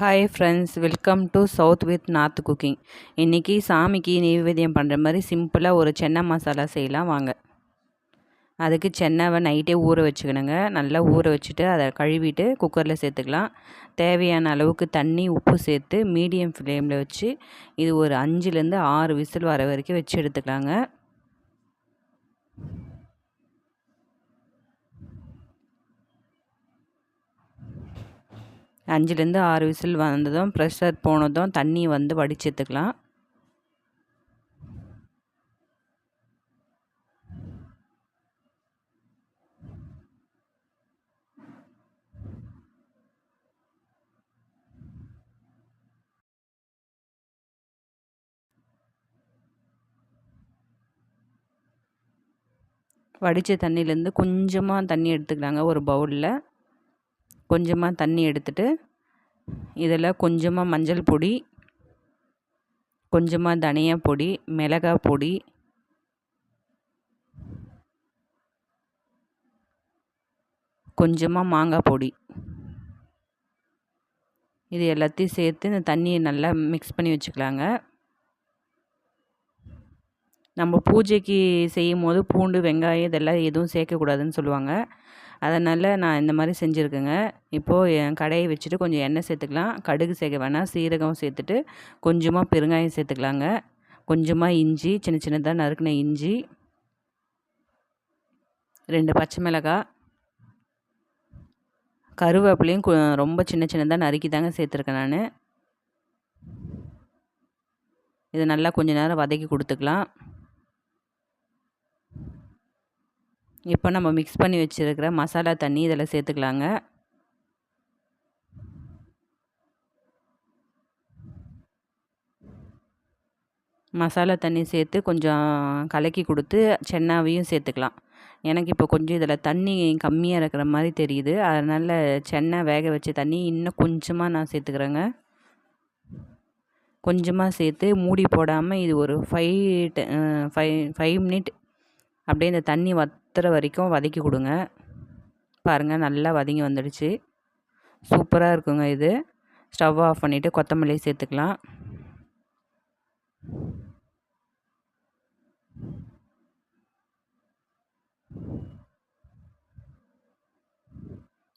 Hi friends welcome to south with north cooking இன்றைக்கி சாமிக்கு நைவேத்தியம் பண்ணுற மாதிரி சிம்பிளாக ஒரு சென்னை மசாலா செய்யலாம் வாங்க. அதுக்கு சென்னாவை நைட்டே ஊற வச்சுக்கணுங்க. நல்லா ஊற வச்சுட்டு அதை கழுவிட்டு குக்கரில் சேர்த்துக்கலாம். தேவையான அளவுக்கு தண்ணி உப்பு சேர்த்து மீடியம் ஃப்ளேமில் வச்சு இது ஒரு அஞ்சுலேருந்து ஆறு விசில் வர வரைக்கும் வச்சு எடுத்துக்கலாங்க. அஞ்சுலேருந்து ஆறு விசில் வந்ததும் ப்ரெஷர் போனதும் தண்ணி வந்து வடிச்செடுத்துக்கலாம். வடித்த தண்ணியிலேருந்து கொஞ்சமாக தண்ணி எடுத்துக்கிறாங்க ஒரு பவுலில் கொஞ்சமாக தண்ணி எடுத்துட்டு இதில் கொஞ்சமாக மஞ்சள் பொடி கொஞ்சமாக தனியா பொடி மிளகாய் பொடி கொஞ்சமாக மாங்காய் பொடி. இது எல்லாத்தையும் சேர்த்து இந்த தண்ணியை நல்லா மிக்ஸ் பண்ணி வச்சுக்கலாங்க. நம்ம பூஜைக்கு செய்யும் போது பூண்டு வெங்காயம் இதெல்லாம் எதுவும் சேர்க்கக்கூடாதுன்னு சொல்லுவாங்க. அதனால் நான் இந்த மாதிரி செஞ்சுருக்கேங்க. இப்போது என் கடையை வச்சுட்டு கொஞ்சம் எண்ணெய் சேர்த்துக்கலாம். கடுகு சேர்க்க வேணாம். சீரகம் சேர்த்துட்டு கொஞ்சமாக பெருங்காயம் சேர்த்துக்கலாங்க. கொஞ்சமாக இஞ்சி சின்ன சின்னதாக நறுக்கின இஞ்சி ரெண்டு பச்சை மிளகாய் கருவேப்பிலையும் ரொம்ப சின்ன சின்னதாக நறுக்கி தாங்க சேர்த்துருக்கேன் நான். இதை நல்லா கொஞ்ச நேரம் வதக்கி கொடுத்துக்கலாம். இப்போ நம்ம மிக்ஸ் பண்ணி வச்சுருக்கிற மசாலா தண்ணி இதில் சேர்த்துக்கலாங்க. மசாலா தண்ணி சேர்த்து கொஞ்சம் கலக்கி கொடுத்து சென்னாவையும் சேர்த்துக்கலாம். எனக்கு இப்போ கொஞ்சம் இதில் தண்ணி கம்மியாக இருக்கிற மாதிரி தெரியுது. அதனால் சென்னை வேக வச்ச தண்ணி இன்னும் கொஞ்சமாக நான் சேர்த்துக்கிறேங்க. கொஞ்சமாக சேர்த்து மூடி போடாமல் இது ஒரு ஃபைவ் ஃபைவ் ஃபைவ் மினிட் அப்படியே இந்த தண்ணி வத்துற வரைக்கும் வதக்கி கொடுங்க. பாருங்கள் நல்லா வதங்கி வந்துடுச்சு. சூப்பராக இருக்குங்க இது. ஸ்டவ் ஆஃப் பண்ணிவிட்டு கொத்தமல்லி சேர்த்துக்கலாம்.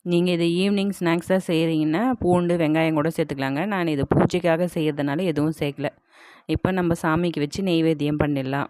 நீங்கள் இது ஈவினிங் ஸ்நாக்ஸாக செய்கிறீங்கன்னா பூண்டு வெங்காயம் கூட சேர்த்துக்கலாங்க. நான் இது பூஜைக்காக செய்கிறதுனால எதுவும் சேர்க்கல. இப்போ நம்ம சாமிக்கு வச்சு நெய்வேத்தியம் பண்ணிடலாம்.